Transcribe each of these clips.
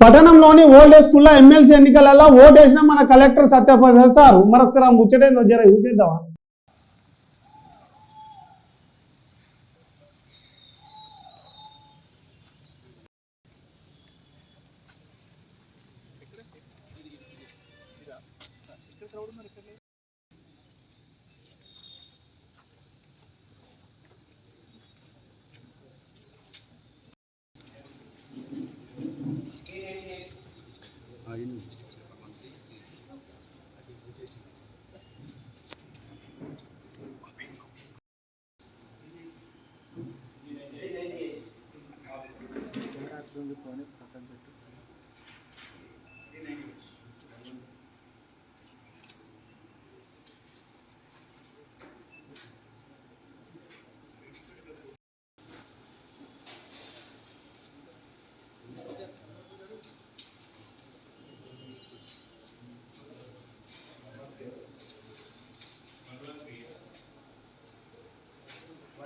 పట్టణంలోని old age స్కూల్లో MLC ఎన్నికలలో ఓటు వేసిన మన కలెక్టర్ సత్యప్రసాద్ సార్. మరొకసారి ఆ ముచ్చటేందో జర చూసేద్దామా? పక్కన పెట్టు.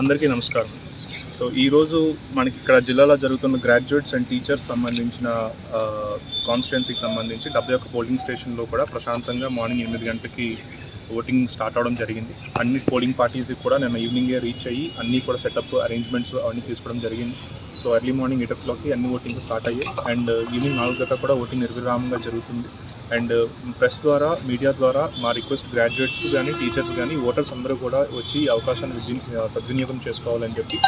అందరికీ నమస్కారం. సో ఈరోజు మనకి ఇక్కడ జిల్లాలో జరుగుతున్న గ్రాడ్యుయేట్స్ అండ్ టీచర్స్ సంబంధించిన కాన్స్టిట్యున్సీకి సంబంధించి డెబ్బై ఒక్క పోలింగ్ స్టేషన్లో కూడా ప్రశాంతంగా మార్నింగ్ ఎనిమిది గంటలకి ఓటింగ్ స్టార్ట్ అవడం జరిగింది. అన్ని పోలింగ్ పార్టీస్కి కూడా నేను ఈవినింగే రీచ్ అయ్యి అన్నీ కూడా సెటప్ అరేంజ్మెంట్స్ అవన్నీ తీసుకోవడం జరిగింది. సో ఎర్లీ మార్నింగ్ ఎయిట్ ఓ క్లాక్కి అన్ని ఓటింగ్స్ స్టార్ట్ అయ్యాయి. అండ్ ఈవినింగ్ నాలుగు దాకా కూడా ఓటింగ్ నిర్విరామంగా జరుగుతుంది. అండ్ ప్రెస్ ద్వారా మీడియా ద్వారా మా రిక్వెస్ట్ గ్రాడ్యుయేట్స్ కానీ టీచర్స్ కానీ ఓటర్స్ అందరూ కూడా వచ్చి ఈ అవకాశాన్ని సద్వినియోగం చేసుకోవాలని చెప్పి.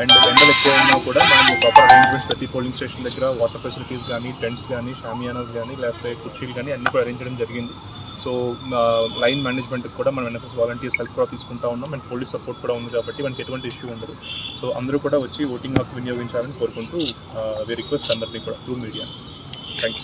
అండ్ ఎండలు ఎక్కువ ఉన్నా కూడా మనం ప్రాపర్ అరేంజ్మెంట్స్ ప్రతి పోలింగ్ స్టేషన్ దగ్గర వాటర్ ఫెసిలిటీస్ కానీ టెంట్స్ కానీ షామియానాస్ కానీ లేకపోతే కుర్చీలు కానీ అన్ని కూడా అరేంజ్ చేయడం జరిగింది. సో లైన్ మేనేజ్మెంట్కి కూడా మనం ఎన్ఎస్ఎస్ వాలంటీర్స్ హెల్ప్ కూడా తీసుకుంటా ఉన్నాం. అండ్ పోలీస్ సపోర్ట్ కూడా ఉంది కాబట్టి మనకి ఎటువంటి ఇష్యూ ఉండదు. సో అందరూ కూడా వచ్చి ఓటింగ్ హక్కు వినియోగించాలని కోరుకుంటూ వి రిక్వెస్ట్ అందరినీ కూడా త్రూ మీడియా థ్యాంక్ యూ